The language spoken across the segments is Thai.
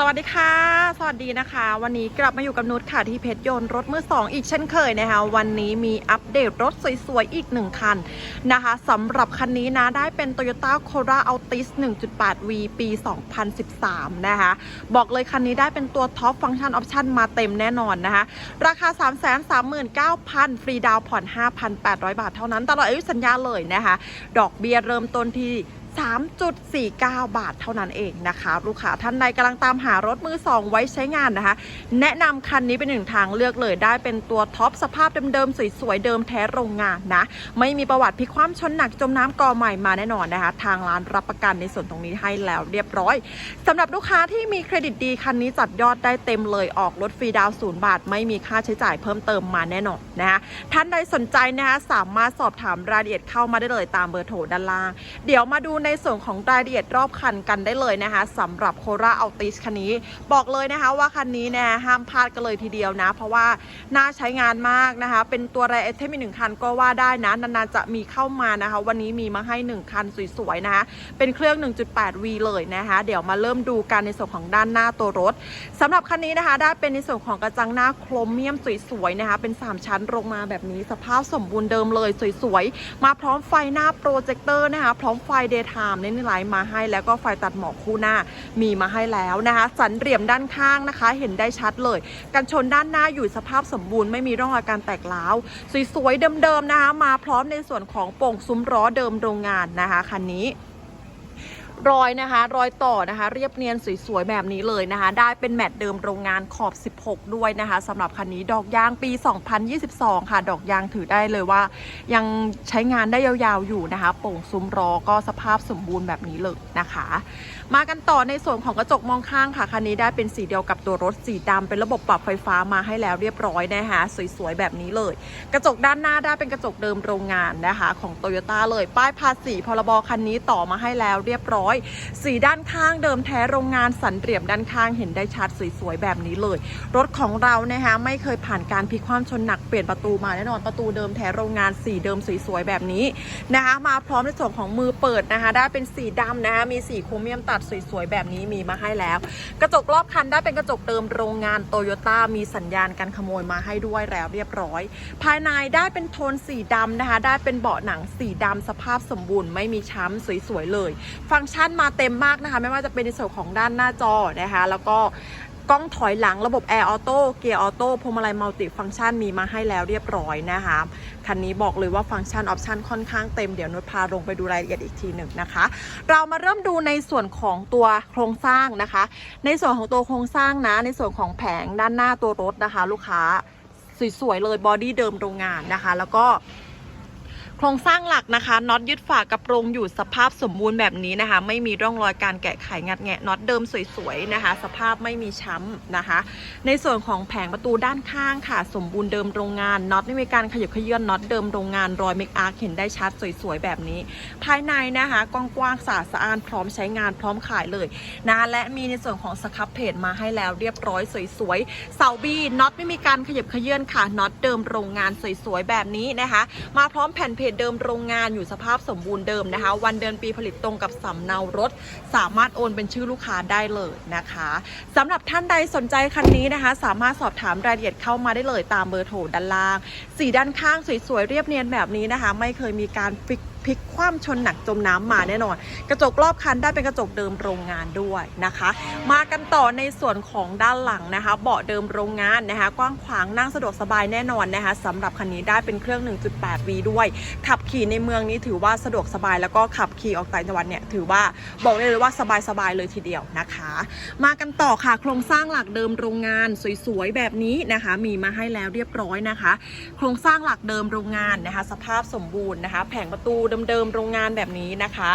สวัสดีค่ะ สวัสดีนะคะ วันนี้กลับมาอยู่กับนุชค่ะที่เพชรยนต์รถมือสองอีกเช่นเคยนะคะ วันนี้มีอัปเดตรถสวยๆ อีกหนึ่งคันนะคะสำหรับคันนี้นะได้เป็น Toyota Corolla Altis 1.8V ปี 2013 นะคะ บอกเลยคันนี้ได้เป็นตัวท็อปฟังก์ชันออปชันมาเต็มแน่นอนนะคะ ราคา 339,000 ฟรีดาวน์ผ่อน 5,800 บาทเท่านั้น ตลอดอายุสัญญาเลยนะคะ ดอกเบี้ยเริ่มต้นที่ 3.49 บาทเท่านั้นเองนะคะลูกค้าท่านใดกำลังตามหารถมือสองไว้ใช้งานนะคะ แนะนำคันนี้เป็นหนึ่งทางเลือกเลยได้เป็นตัวท็อปสภาพเดิมๆ สวยๆ เดิมแท้โรงงานนะ ไม่มีประวัติพลิกคว่ำชนหนักจมน้ำกอใหม่มาแน่นอนนะคะ ทางร้านรับประกันในส่วนตรงนี้ให้แล้วเรียบร้อยสำหรับลูกค้าที่มีเครดิตดีคันนี้จัดยอดได้เต็มเลยออกรถฟรีดาวศูนย์บาท ไม่มีค่าใช้จ่ายเพิ่มเติมมาแน่นอนนะคะท่านใดสนใจนะคะสามารถสอบถามรายละเอียดเข้ามาได้เลยตามเบอร์โทรด้านล่าง เดี๋ยวมาดูในในส่วนของรายละเอียดรอบคันกันได้เลยนะคะสำหรับโคราอัลติสคันนี้ บอกเลยนะคะว่าคันนี้เนี่ยห้ามพลาดกันเลยทีเดียวนะ เพราะว่าน่าใช้งานมากนะคะ เป็นตัวไรไอเทมอีกหนึ่งคันก็ว่าได้นะ นานๆจะมีเข้ามานะคะ วันนี้มีมาให้ 1 คันสวยๆนะคะ เป็นเครื่อง 1.8V เลยนะคะ เดี๋ยวมาเริ่มดูกันในส่วนของด้านหน้าตัวรถสำหรับคันนี้นะคะ ได้เป็นในส่วนของกระจังหน้าโครเมียมสวยๆนะคะ เป็น 3 ชั้นลงมาแบบนี้สภาพสมบูรณ์เดิมเลยสวยๆมาพร้อมไฟหน้าโปรเจคเตอร์นะคะ พร้อมไฟเดย์ไทม์เน้นไลท์มาให้แล้วก็ไฟตัดหมอกคู่หน้ามีมาให้แล้วนะคะ สันเหลี่ยมด้านข้างนะคะ เห็นได้ชัดเลย กันชนด้านหน้าอยู่สภาพสมบูรณ์ไม่มีร่องรอยการแตกร้าวสวยๆเดิมๆนะคะ มาพร้อมในส่วนของโป่งซุ้มล้อเดิมโรงงานนะคะคันนี้ รอยนะคะ รอยต่อนะคะ เรียบเนียนสวยๆ แบบนี้เลยนะคะ ได้เป็นแมตต์เดิมโรงงานขอบ 16 ด้วยนะคะสำหรับคันนี้ดอกยางปี 2022 ค่ะ ดอกยางถือได้เลยว่า ยังใช้งานได้ยาวๆอยู่นะคะ โป่งซุ้มล้อก็สภาพสมบูรณ์แบบนี้เลยนะคะ มากันต่อในส่วนของกระจกมองข้างค่ะคันนี้ได้เป็นสีเดียวกับตัวรถสีดำเป็นระบบปรับไฟฟ้ามาให้แล้วเรียบร้อยนะคะสวยๆแบบนี้เลย กระจกด้านหน้าได้เป็นกระจกเดิมโรงงานนะคะ ของโตโยต้าเลยป้ายภาษีพรบคันนี้ต่อมาให้แล้วเรียบร้อยสีด้านข้างเดิมแท้โรงงานสันเหลี่ยมด้านข้างเห็นได้ชัดสวยๆแบบนี้เลย รถของเรานะคะไม่เคยผ่านการพลิกคว่ำชนหนักเปลี่ยนประตูมาแน่นอนประตูเดิมแท้โรงงานสีเดิมสวยๆแบบนี้นะคะมาพร้อมในส่วนของมือเปิดนะคะ ได้เป็นสีดำนะคะมีสีโครเมียมตัดสวยๆแบบนี้มีมาให้แล้ว กระจกรอบคันได้เป็นกระจกเดิมโรงงานโตโยต้ามีสัญญาณการขโมยมาให้ด้วยแล้วเรียบร้อย ภายในได้เป็นโทนสีดำนะคะ ได้เป็นเบาะหนังสีดำสภาพสมบูรณ์ไม่มีช้ำสวยๆเลย ฟังก์ชันมาเต็มมากนะคะ ไม่ว่าจะเป็นในส่วนของด้านหน้าจอนะคะ แล้วก็กล้องถอยหลังระบบแอร์ออโต้เกียร์ออโต้พวงมาลัยมัลติฟังก์ชันมีมาให้แล้วเรียบร้อยนะคะ คันนี้บอกเลยว่าฟังก์ชันออปชันค่อนข้างเต็ม เดี๋ยวนุชพาลงไปดูรายละเอียดอีกทีหนึ่งนะคะ เรามาเริ่มดูในส่วนของตัวโครงสร้างนะคะ ในส่วนของตัวโครงสร้างนะ ในส่วนของแผงด้านหน้าตัวรถนะคะ ลูกค้าสวยๆเลยบอดี้เดิมโรงงานนะคะ แล้วก็ โครงสร้างหลักนะคะน็อตยึดฝากระโปรงอยู่สภาพสมบูรณ์แบบนี้นะคะ ไม่มีร่องรอยการแกะไขงัดแงะน็อตเดิมสวยๆนะคะ สภาพไม่มีช้ำนะคะ ในส่วนของแผงประตูด้านข้างค่ะ สมบูรณ์เดิมโรงงานน็อตไม่มีการขยับขยื่นน็อตเดิมโรงงานรอยเมคอาร์เห็นได้ชัดสวยๆแบบนี้ ภายในนะคะกว้างๆสะอาดสะอ้านพร้อมใช้งานพร้อมขายเลยนะและมีในส่วนของสครับเพจมาให้แล้วเรียบร้อยสวยๆเสาบีน็อตไม่มีการขยับขยื่นค่ะน็อตเดิมโรงงานสวยๆแบบนี้นะคะ มาพร้อมแผ่นเพจเดิมโรงงานอยู่สภาพสมบูรณ์เดิมนะคะ วันเดือนปีผลิตตรงกับสำเนารถ สามารถโอนเป็นชื่อลูกค้าได้เลยนะคะสำหรับท่านใดสนใจคันนี้นะคะ สามารถสอบถามรายละเอียดเข้ามาได้เลยตามเบอร์โทรด้านล่าง สีด้านข้างสวยๆเรียบเนียนแบบนี้นะคะ ไม่เคยมีการฟิก พลิกคว่ำชนหนักจมน้ำมาแน่นอน กระจกรอบคันได้เป็นกระจกเดิมโรงงานด้วยนะคะ มากันต่อในส่วนของด้านหลังนะคะ เบาะเดิมโรงงานนะคะ กว้างขวางนั่งสะดวกสบายแน่นอนนะคะสำหรับคันนี้ได้เป็นเครื่อง 1.8V ด้วย ขับขี่ในเมืองนี้ถือว่าสะดวกสบายแล้วก็ขับขี่ออกต่างจังหวัดเนี่ยถือว่าบอกได้เลยว่าสบายๆเลยทีเดียวนะคะ มากันต่อค่ะโครงสร้างหลักเดิมโรงงานสวยๆแบบนี้นะคะ มีมาให้แล้วเรียบร้อยนะคะ โครงสร้างหลักเดิมโรงงานนะคะ สภาพสมบูรณ์นะคะ แผงประตูเดิมๆโรงงานแบบนี้นะคะ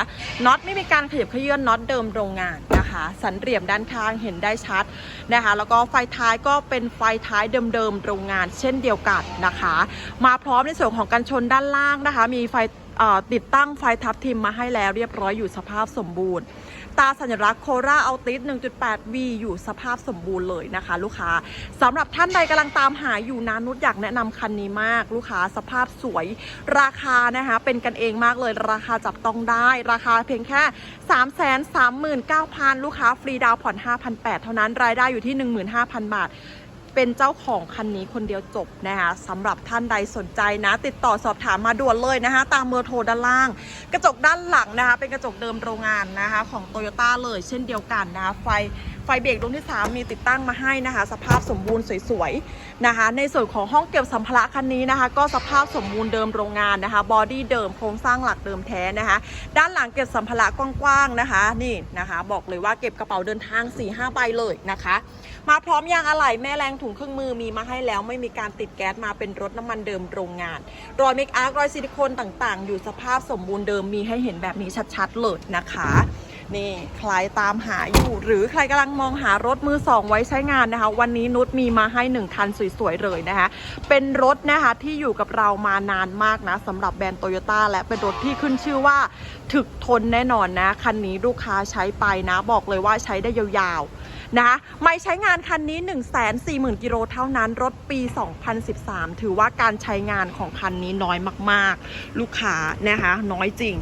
น็อตไม่มีการขยับขยื่นน็อตเดิมโรงงานนะคะ สันเหลี่ยมด้านข้างเห็นได้ชัดนะคะ แล้วก็ไฟท้ายก็เป็นไฟท้ายเดิมๆโรงงาน เช่นเดียวกันนะคะ มาพร้อมในส่วนของกันชนด้านล่างนะคะ มีไฟ ติดตั้งไฟทับทิมมาให้แล้วเรียบร้อยอยู่สภาพสมบูรณ์ ตาสัญลักษณ์โคราเอัลติส 1.8V อยู่สภาพสมบูรณ์เลยนะคะ ลูกค้าสำหรับท่านใดกำลังตามหาอยู่นานุชอยากแนะนำคันนี้มาก ลูกค้าสภาพสวยราคานะคะเป็นกันเองมากเลยราคาจับต้องได้ ราคาเพียงแค่ 3 3 9 0 0 0 ลูกค้าฟรีดาวผ่อน 5,800 เท่านั้นรายได้อยู่ที่ 15,000 บาท เป็นเจ้าของคันนี้คนเดียวจบนะคะสำหรับท่านใดสนใจนะ ติดต่อสอบถามมาด่วนเลยนะคะ ตามเบอร์โทรด้านล่าง กระจกด้านหลังนะคะ เป็นกระจกเดิมโรงงานนะคะ ของโตโยต้าเลยเช่นเดียวกันนะคะ ไฟไฟเบรกดวงที่ 3 มีติดตั้งมาให้นะคะ สภาพสมบูรณ์สวยๆนะคะ ในส่วนของห้องเก็บสัมภาระคันนี้นะคะ ก็สภาพสมบูรณ์เดิมโรงงานนะคะบอดี้เดิมโครงสร้างหลักเดิมแท้นะคะ ด้านหลังเก็บสัมภาระกว้างๆนะคะ นี่นะคะ บอกเลยว่าเก็บกระเป๋าเดินทาง4-5ใบเลยนะคะ มาพร้อมยางอะไหล่แม่แรงถุงเครื่องมือมีมาให้แล้วไม่มีการติดแก๊สมาเป็นรถน้ำมันเดิมโรงงาน รอยเมคอาร์ครอยซิลิโคนต่างๆ อยู่สภาพสมบูรณ์เดิมมีให้เห็นแบบนี้ชัดๆเลยนะคะนี่ใครตามหาอยู่ หรือใครกำลังมองหารถมือสองไว้ใช้งานนะคะ วันนี้นุชมีมาให้หนึ่งคันสวยๆเลยนะคะ เป็นรถนะคะที่อยู่กับเรามานานมากนะสำหรับแบรนด์โตโยต้าและเป็นรถที่ขึ้นชื่อว่า ถึกทนแน่นอนนะ คันนี้ลูกค้าใช้ไปนะ บอกเลยว่าใช้ได้ยาวๆ นะคะไม่ใช้งานคันนี้ 1 4 0 0 0 0 กิโลเท่านั้น รถปี 2013 ถือว่าการใช้งานของคันนี้น้อยมาก ๆ ลูกค้านะคะน้อยจริง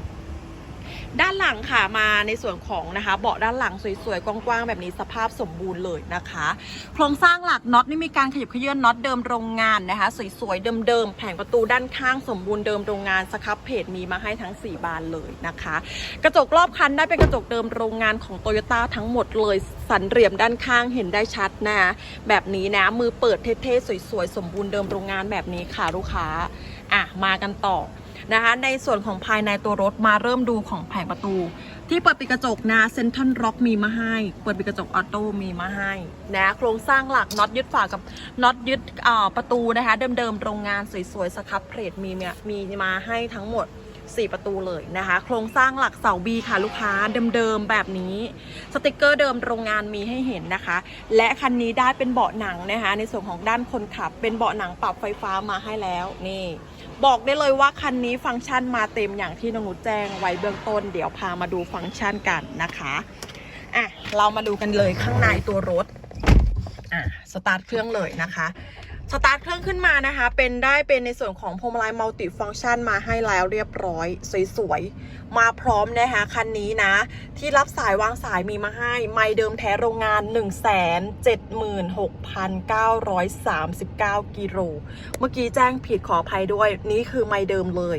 ด้านหลังค่ะมาในส่วนของนะคะเบาะด้านหลังสวยๆ กว้างๆ แบบนี้สภาพสมบูรณ์เลยนะคะ โครงสร้างหลักน็อตนี่มีการขยับเขยื่อนน็อตเดิมโรงงานนะคะ สวยๆ เดิมๆ แผงประตูด้านข้างสมบูรณ์เดิมโรงงานสครับเพจมีมาให้ทั้ง 4 บานเลยนะคะ กระจกรอบคันได้เป็นกระจกเดิมโรงงานของโตโยต้าทั้งหมดเลยสันเหลี่ยมด้านข้างเห็นได้ชัดนะแบบนี้นะมือเปิดเท่ๆสวยๆ สมบูรณ์เดิมโรงงานแบบนี้ค่ะลูกค้าอะมากันต่อ นะคะ ในส่วนของภายในตัวรถมาเริ่มดูของแผงประตู ที่เปิดปิดกระจกนะเซนทันร็อกมีมาให้ เปิดปิดกระจกออโต้มีมาให้นะโครงสร้างหลักน็อตยึดฝากับน็อตยึดประตูนะคะเดิมๆโรงงานสวยๆสครับเพลทมีเนี่ยมีมาให้ทั้งหมด4 ประตูเลยนะคะ โครงสร้างหลักเสาบีค่ะลูกค้าเดิมๆแบบนี้ สติกเกอร์เดิมโรงงานมีให้เห็นนะคะ และคันนี้ได้เป็นเบาะหนังนะคะ ในส่วนของด้านคนขับ เป็นเบาะหนังปรับไฟฟ้ามาให้แล้วนี่ บอกได้เลยว่าคันนี้ฟังก์ชันมาเต็มอย่างที่นงนุชแจ้งไว้เบื้องต้น เดี๋ยวพามาดูฟังก์ชันกันนะคะอะเรามาดูกันเลยข้างในตัวรถอะสตาร์ทเครื่องเลยนะคะ สตาร์ทเครื่องขึ้นมานะคะ เป็นได้เป็นในส่วนของพวงมาลัยมัลติฟัง c t ชันมาให้แล้วเรียบร้อย สวยๆ มาพร้อมนะคะคันนี้นะ ที่รับสายวางสายมีมาให้ ไม่เดิมแท้โรงงาน 176,939 กิโลเมื่อกี้แจ้งผิดขออภัยด้วย นี่คือไม่เดิมเลย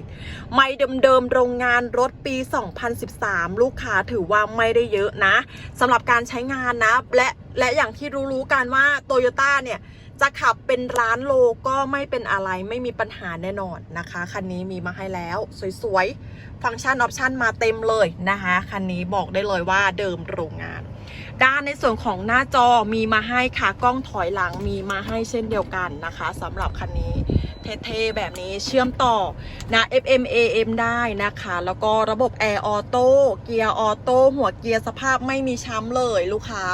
ไม่เดิมๆโรงงานรถปี 2013 ลูกค้าถือว่าไม่ได้เยอะนะสำหรับการใช้งานนะ และและอย่างที่รู้ๆกันว่าโตโยต้าเนี่ย จะขับเป็นร้านโลก็ไม่เป็นอะไรไม่มีปัญหาแน่นอนนะคะ คันนี้มีมาให้แล้ว สวยๆ ฟังก์ชันออปชันมาเต็มเลยนะคะ คันนี้บอกได้เลยว่าเดิมโรงงาน ด้านในส่วนของหน้าจอมีมาให้ค่ะ กล้องถอยหลังมีมาให้เช่นเดียวกันนะคะสำหรับคันนี้ เท่ๆ แบบนี้เชื่อมต่อนะ FM AM ได้นะคะ แล้วก็ระบบแอร์ออโต้เกียร์ออโต้หัวเกียร์สภาพไม่มีช้ำเลยลูกค้า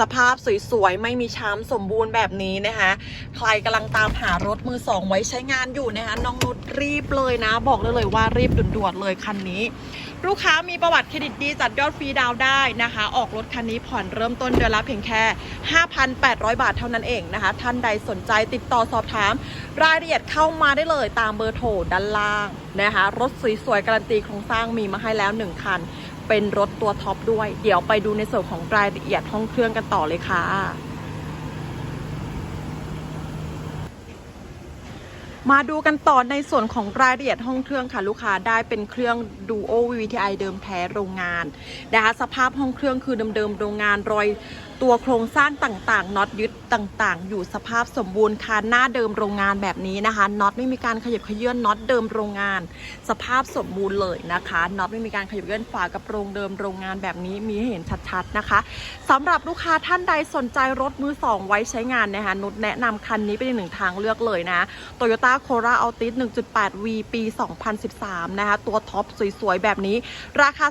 สภาพสวยๆ ไม่มีช้ำสมบูรณ์แบบนี้นะคะ ใครกำลังตามหารถมือสองไว้ใช้งานอยู่นะคะ น้องนุชรีบเลยนะ บอกเลยเลยว่ารีบด่วนๆเลยคันนี้ ลูกค้ามีประวัติเครดิตดีจัดยอดฟรีดาวได้นะคะ ออกรถคันนี้ผ่อนเริ่มต้นเดือนละเพียงแค่ 5,800 บาทเท่านั้นเองนะคะ ท่านใดสนใจติดต่อสอบถาม รายละเอียดเข้ามาได้เลยตามเบอร์โทรด้านล่างนะคะ รถสวยๆการันตีโครงสร้างมีมาให้แล้ว 1 คัน เป็นรถตัวท็อปด้วย เดี๋ยวไปดูในส่วนของรายละเอียดห้องเครื่องกันต่อเลยค่ะ มาดูกันต่อในส่วนของรายละเอียดห้องเครื่องค่ะ ลูกค้าได้เป็นเครื่อง Duo VVTi เดิมแท้โรงงานนะคะสภาพห้องเครื่องคือเดิมๆโรงงานรอยตัวโครงสร้างต่างๆน็อตยึดต่างๆ อยู่สภาพสมบูรณ์ค่ะหน้าเดิมโรงงานแบบนี้นะคะน็อตไม่มีการขยับขยื่นน็อตเดิมโรงงาน สภาพสมบูรณ์เลยนะคะน็อตไม่มีการขยับขยื่นฝากระโรงเดิมโรงงานแบบนี้มีให้เห็นชัดๆนะคะสำหรับลูกค้าท่านใดสนใจรถมือสองไว้ใช้งานนะคะนุชแนะนำคันนี้เป็นหนึ่งทางเลือกเลยนะ Toyota Corolla Altis 1.8V ปี 2013 นะคะตัวท็อปสวยๆแบบนี้ ราคา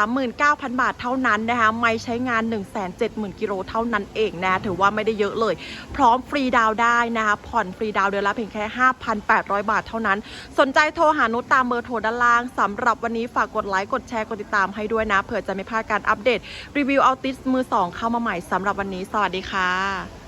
339,000 บาทเท่านั้นนะคะไม่ใช้งาน 170,000 0,000 กิโลเท่านั้นเองนะ ถือว่าไม่ได้เยอะเลย พร้อมฟรีดาวได้นะคะ ผ่อนฟรีดาวเดือนละเพียงแค่ 5,800 บาทเท่านั้น สนใจโทรหานุชตามเบอร์โทรด้านล่างสำหรับวันนี้ฝากกดไลค์กดแชร์กดติดตามให้ด้วยนะเผื่อจะไม่พลาดการอัปเดตรีวิวเอาติสมือสองเข้ามาใหม่สำหรับวันนี้ สวัสดีค่ะ